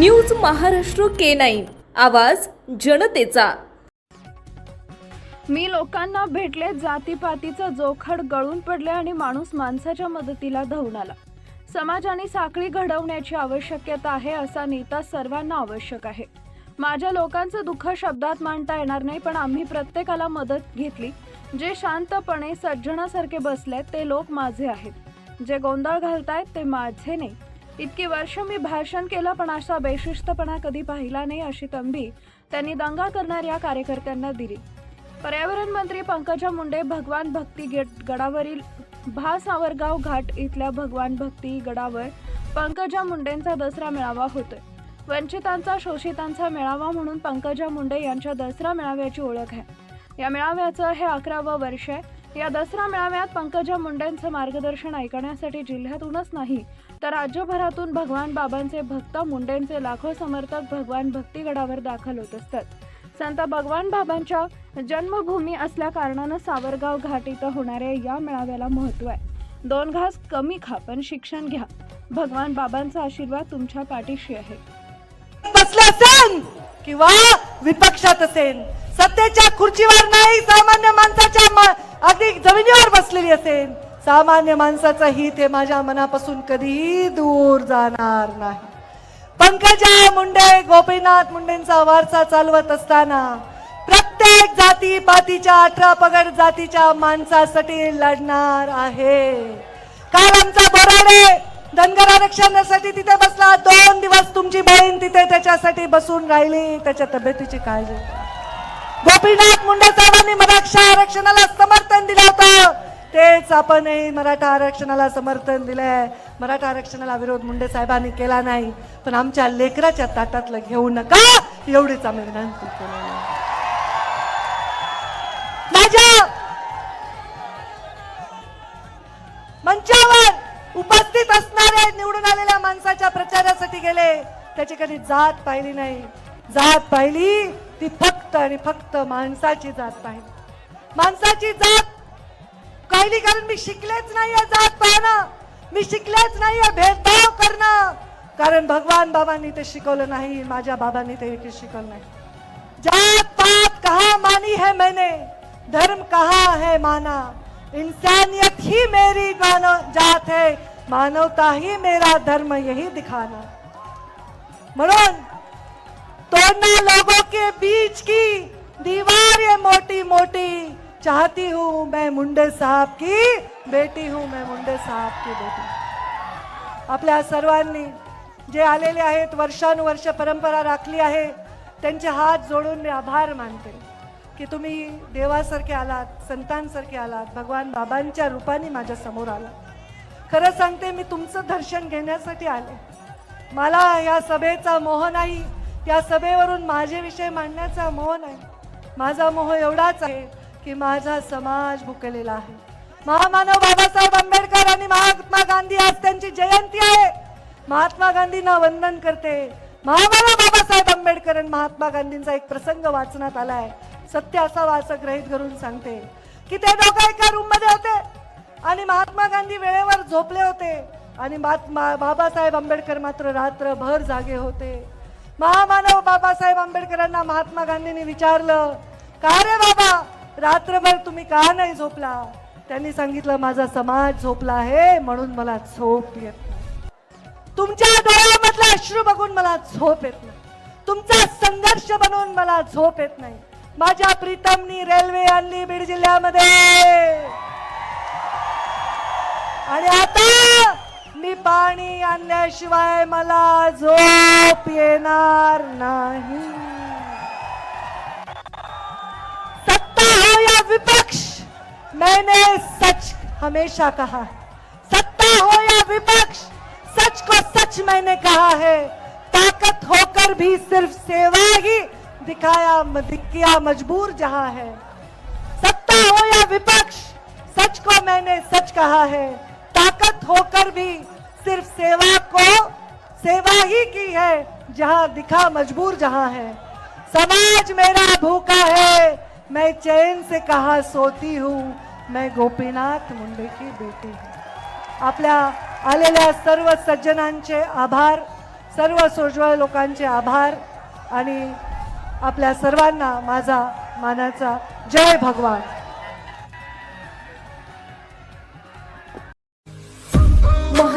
News Maharashtra K nine. आवाज जनतेचा. मी लोकांना भेटले जातीपातीचं जोखड गळून पडले आणि माणूस माणसाच्या मदतीला धावून आला. समाजाने साखळी घडवण्याची आवश्यकता आहे असा नेता सर्वांना आवश्यक आहे. माझ्या लोकांचं दुःख शब्दात मांडता येणार नाही पण आम्ही प्रत्येकाला मदत घेतली. जे शांतपणे सज्जनासारखे बसलेत ते लोक माझे आहेत. जे गोंधळ घालतायत ते माझे नाही. इतकी वर्ष मी भाषण केलं पण असा बेशिस्तपणा कधी पाहिला नाही अशी तंबी त्यांनी दंगा करणाऱ्या कार्यकर्त्यांना दिली. पर्यावरण मंत्री पंकजा मुंडे भगवान भक्ती गेट गडावरील भा सावरगाव घाट इथल्या भगवान भक्ती गडावर पंकजा मुंडेंचा दसरा मेळावा होतोय. वंचितांचा शोषितांचा मेळावा म्हणून पंकजा मुंडे यांच्या दसरा मेळाव्याची ओळख आहे. या मेळाव्याचं हे अकरावं वर्ष आहे. या दसरा मेळाव्यात पंकजा मुंडेंचं मार्गदर्शन ऐकण्यासाठी जिल्ह्यातूनच नाही तर राज्यभरातून भगवान बाबांचे भक्त मुंडेंचे लाखो समर्थक भगवान भक्तीगडावर दाखल होत असतात. संत भगवान बाबांच्या जन्मभूमी असल्या कारणानं सावरगाव घाट इथं होणाऱ्या या मेळाव्याला महत्त्व आहे. दोन घास कमी खा पण शिक्षण घ्या. भगवान बाबांचा आशीर्वाद तुमच्या पाठीशी आहे. असेल किंवा विपक्षात असेल सत्तेच्या खुर्चीवर नाही सामान्य माणसाच्या मा- अगदी जमिनीवर बसलेली असेल. सामान्य माणसाचं हित हे माझ्या मनापासून कधीही दूर जाणार नाही. पंकजा मुंडे गोपीनाथ मुंडेंचा वारसा चालवत असताना प्रत्येक जाती पातीच्या अठरा पगड जातीच्या माणसासाठी लढणार आहे. काल आमचा बोराडे धनगर आरक्षणासाठी तिथे बसला. दोन दिवस तुमची बहीण तिथे त्याच्यासाठी बसून राहिली. त्याच्या तब्येतीची काळजी गोपीनाथ मुंडे साहेबांनी मराठा आरक्षणाला समर्थन दिलं होतं. तेच आपणही मराठा आरक्षणाला समर्थन दिलंय. मराठा आरक्षणाला विरोध मुंडे साहेबांनी केला नाही. पण आमच्या लेकराच्या ताटातलं घेऊ नका एवढीच आम्ही विनंती केलेली माझ्या मंचावर उपस्थित असणारे निवडून आलेल्या माणसाच्या प्रचारासाठी गेले. त्याची कधी जात पाहिली नाही. जात पाहिली ती फक्त आणि फक्त माणसाची जात पाहिली. माणसाची जात कायली कारण मी शिकलेच नाहीये जात पाहणं. मी शिकलेच नाहीये भेदभाव करणं. कारण भगवान बाबांनी ते शिकवलं नाही माझ्या बाबांनी ते शिकवलं नाही. जात पात कहा मानी है मैंने धर्म कहा है माना. इंसानियत ही मेरी मानव जात है मानवता ही मेरा धर्म यही दिखाना. म्हणून तोड़ना लोगों के बीच की दीवार ये मोटी मोटी। चाहती हूँ मैं मुंडे साहब की बेटी हूँ मैं मुंडे साहब की बेटी। आपल्या सर्वांनी जे आलेले आहेत वर्षानुवर्ष परंपरा राखली आहे त्यांचे हात जोडून मी आभार मानते की तुम्ही देवासारखे आलात संतांसारखे आलात भगवान बाबांच्या रूपाने माझ्यासमोर आलात. खरं सांगते मी तुमचं दर्शन घेण्यासाठी आले. मला या सभेचा मोह नाही या सभेवरून माझे विषय मांडण्याचा मोह नाही. माझा मोह एवढाच आहे की माझा समाज भुकलेला आहे. महामानव बाबासाहेब आंबेडकर आणि महात्मा गांधी आज त्यांची जयंती आहे. महात्मा गांधींना वंदन करते. महामानव बाबासाहेब आंबेडकर आणि महात्मा गांधींचा एक प्रसंग वाचण्यात आलाय. सत्य असा असं ग्रहित करून सांगते की ते दोघं एका रूममध्ये होते आणि महात्मा गांधी वेळेवर झोपले होते आणि बाबासाहेब आंबेडकर मात्र रात्रभर जागे होते. महामानव बाबासाहेब आंबेडकरांना महात्मा गांधींनी विचारलं का रे बाबा? रात्रभर तुम्ही का नाही झोपला? त्यांनी सांगितलं माझा समाज झोपला आहे म्हणून मला झोप येत नाही. तुमच्या डोळ्यामधला अश्रू बघून मला झोप येत नाही. तुमचा संघर्ष बनवून मला झोप येत नाही. माझ्या प्रीतमनी रेल्वे आणली बीड जिल्ह्यामध्ये. आणि आता मी पाणी आणल्याशिवाय मला झोप येणार नाही. सत्ता हो या विपक्ष? मैंने सच हमेशा कहा सत्ता हो या विपक्ष? सच को सच मैंने कहा है। ताकत होकर भी सिर्फ़ सेवा ही दिखाया दिखया मजबूर जहाँ है। सत्ता हो या विपक्ष? सच को मैंने सच कहा है। ताकत होकर भी सिर्फ सेवा को सेवा ही की है जहां दिखा मजबूर जहां है। समाज मेरा भूखा है मैं चैन से कहा सोती हूँ मैं गोपीनाथ मुंडे की बेटी हूँ। आपल्या आलेल्या सर्व सज्जनांचे आभार सर्व सोज्वळ लोकांचे आभार आणि आपल्या सर्वांना माझा मानाचा जय भगवान.